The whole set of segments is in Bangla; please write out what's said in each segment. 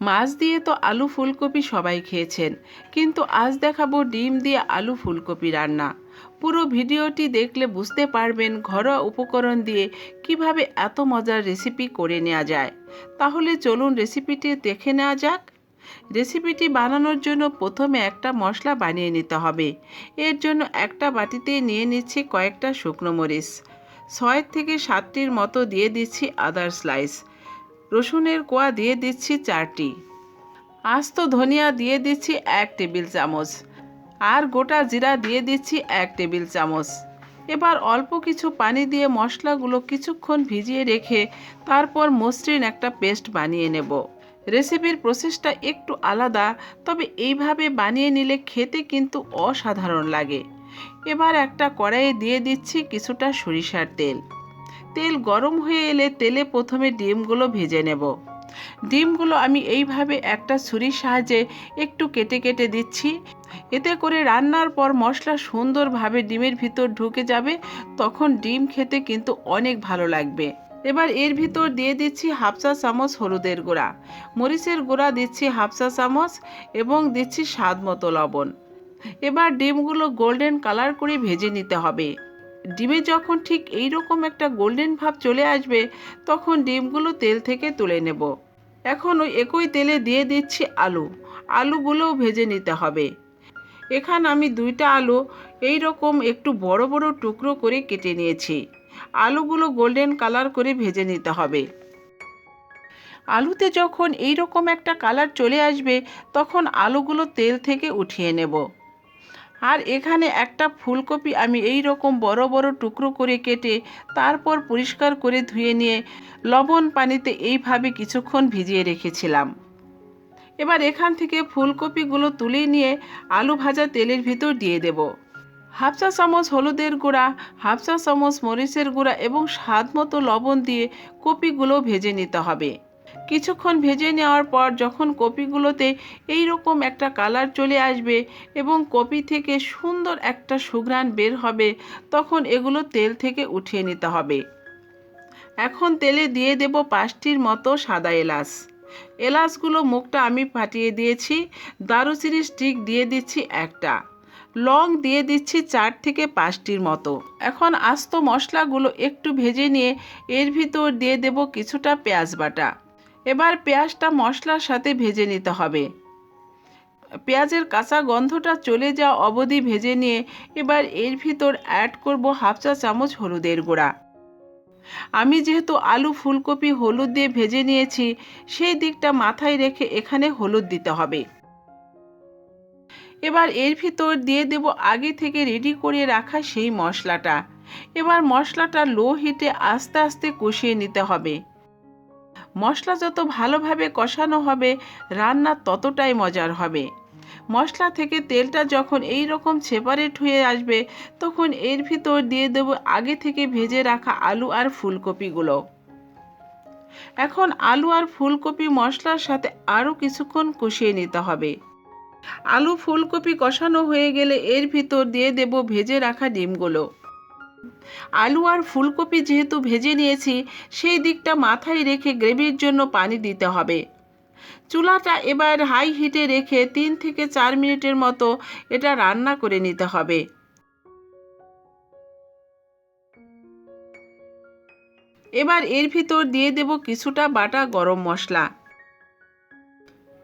মাছ দিয়ে তো আলু ফুলকপি সবাই খেয়েছেন, কিন্তু আজ দেখাবো ডিম দিয়ে আলু ফুলকপি রান্না। পুরো ভিডিওটি দেখলে বুঝতে পারবেন ঘরোয়া উপকরণ দিয়ে কীভাবে এত মজার রেসিপি করে নেওয়া যায়। তাহলে চলুন রেসিপিটি দেখে নেওয়া যাক। রেসিপিটি বানানোর জন্য প্রথমে একটা মশলা বানিয়ে নিতে হবে। এর জন্য একটা বাটিতে নিয়ে নিচ্ছি কয়েকটা শুকনো মরিচ। ছয় থেকে সাতটির মতো দিয়ে দিচ্ছি আদার স্লাইস। রসুনের কোয়া দিয়ে দিচ্ছি চারটি। আস্ত ধনিয়া দিয়ে দিচ্ছি এক টেবিল চামচ। আর গোটা জিরা দিয়ে দিচ্ছি এক টেবিল চামচ। এবার অল্প কিছু পানি দিয়ে মশলাগুলো কিছুক্ষণ ভিজিয়ে রেখে তারপর মসৃণ একটা পেস্ট বানিয়ে নেব। রেসিপির প্রসেসটা একটু আলাদা, তবে এইভাবে বানিয়ে নিলে খেতে কিন্তু অসাধারণ লাগে। এবার একটা কড়াইয়ে দিয়ে দিচ্ছি কিছুটা সরিষার তেল। তেল গরম হয়ে এলে তেলে প্রথমে ডিমগুলো ভেজে নেব। ডিমগুলো আমি এইভাবে একটা ছুরির সাহায্যে একটু কেটে কেটে দিচ্ছি। এতে করে রান্নার পর মশলা সুন্দরভাবে ডিমের ভিতর ঢুকে যাবে, তখন ডিম খেতে কিন্তু অনেক ভালো লাগবে। এবার এর ভিতর দিয়ে দিচ্ছি হাফ চা চামচ হলুদের গুঁড়া। মরিচের গুঁড়া দিচ্ছি হাফ চা চামচ এবং দিচ্ছি স্বাদ মতো লবণ। এবার ডিমগুলো গোল্ডেন কালার করে ভেজে নিতে হবে। ডিমে যখন ঠিক এই রকম একটা গোল্ডেন ভাব চলে আসবে, তখন ডিমগুলো তেল থেকে তুলে নেব। এখন ওই একই তেলে দিয়ে দিচ্ছি আলু। আলুগুলোও ভেজে নিতে হবে। এখানে আমি দুইটা আলু এই রকম একটু বড় বড় টুকরো করে কেটে নিয়েছি। আলুগুলো গোল্ডেন কালার করে ভেজে নিতে হবে। আলুতে যখন এই রকম একটা কালার চলে আসবে, তখন আলুগুলো তেল থেকে উঠিয়ে নেব। আর এখানে একটা ফুলকপি আমি এই রকম বড় বড় টুকরো করে কেটে তারপর পরিষ্কার করে ধুয়ে নিয়ে লবণ পানিতে এইভাবে কিছুক্ষণ ভিজিয়ে রেখেছিলাম। এবার এখান থেকে ফুলকপিগুলো তুলে নিয়ে আলু ভাজা তেলের ভিতর দিয়ে দেব। হাফ চা চামচ হলুদের গুঁড়া, হাফ চা চামচ মরিচের গুঁড়া এবং স্বাদ মতো লবণ দিয়ে কপিগুলো ভেজে নিতে হবে। কিছুক্ষণ ভেজে নেওয়ার পর যখন কপিগুলোতে এই রকম একটা কালার চলে আসবে এবং কপি থেকে সুন্দর একটা সুঘ্রাণ বের হবে, তখন এগুলো তেল থেকে উঠিয়ে নিতে হবে। এখন তেলে দিয়ে দেব পাঁচটির মতো সাদা এলাচ। এলাচগুলো মুখটা আমি ফাটিয়ে দিয়েছি দারুচিনি স্টিক দিয়ে দিচ্ছি একটা। লং দিয়ে দিচ্ছি চার থেকে পাঁচটির মতো। এখন আস্ত মশলাগুলো একটু ভেজে নিয়ে এর ভিতর দিয়ে দেব কিছুটা পেঁয়াজ বাটা। এবার পেঁয়াজটা মশলার সাথে ভেজে নিতে হবে। পেঁয়াজের কাঁচা গন্ধটা চলে যাওয়া অবধি ভেজে নিয়ে এবার এর ভিতর অ্যাড করব হাফ চা চামচ হলুদের গুঁড়া। আমি যেহেতু আলু, ফুলকপি, হলুদ দিয়ে ভেজে নিয়েছি, সেই দিকটা মাথায় রেখে এখানে হলুদ দিতে হবে। এবার এর ভিতর দিয়ে দেব আগে থেকে রেডি করে রাখা সেই মশলাটা। এবার মশলাটা লো হিটে আস্তে আস্তে কষিয়ে নিতে হবে। মশলা যত ভালোভাবে কষানো হবে, রান্না ততটাই মজার হবে। মশলা থেকে তেলটা যখন এই রকম সেপারেট হয়ে আসবে, তখন এর ভিতর দিয়ে দেবো আগে থেকে ভেজে রাখা আলু আর ফুলকপিগুলো। এখন আলু আর ফুলকপি মশলার সাথে আরও কিছুক্ষণ কষিয়ে নিতে হবে। আলু ফুলকপি কষানো হয়ে গেলে এর ভিতর দিয়ে দেব ভেজে রাখা ডিমগুলো। আলু আর ফুলকপি যেহেতু ভেজে নিয়েছি, সেই দিকটা মাথায় রেখে গ্রেভির জন্য পানি দিতে হবে। চুলাটা এবার হাই হিটে রেখে তিন থেকে চার মিনিটের মতো এটা রান্না করে নিতে হবে। এবার এর ভিতর দিয়ে দেব কিছুটা বাটা গরম মশলা।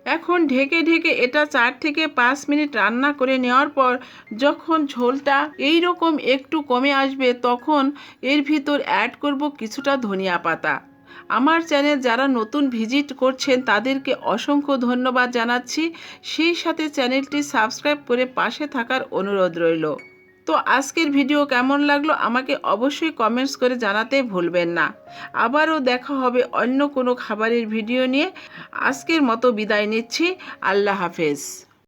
এখন ঢেকে ঢেকে এটা চার থেকে পাঁচ মিনিট রান্না করে নেওয়ার পর যখন ঝোলটা এই রকম একটু কমে আসবে তখন এর ভিতর অ্যাড করব কিছুটা ধনিয়া পাতা। আমার চ্যানেল যারা নতুন ভিজিট করছেন তাদেরকে অসংখ্য ধন্যবাদ জানাচ্ছি। সেই সাথে চ্যানেলটি সাবস্ক্রাইব করে পাশে থাকার অনুরোধ রইল। তো আজকের ভিডিও কেমন লাগল আমাকে অবশ্যই কমেন্টস করে জানাতে ভুলবেন না। আবারও দেখা হবে অন্য কোনো খাবারের ভিডিও নিয়ে। আজকের মতো বিদায় নিচ্ছি। আল্লাহ হাফেজ।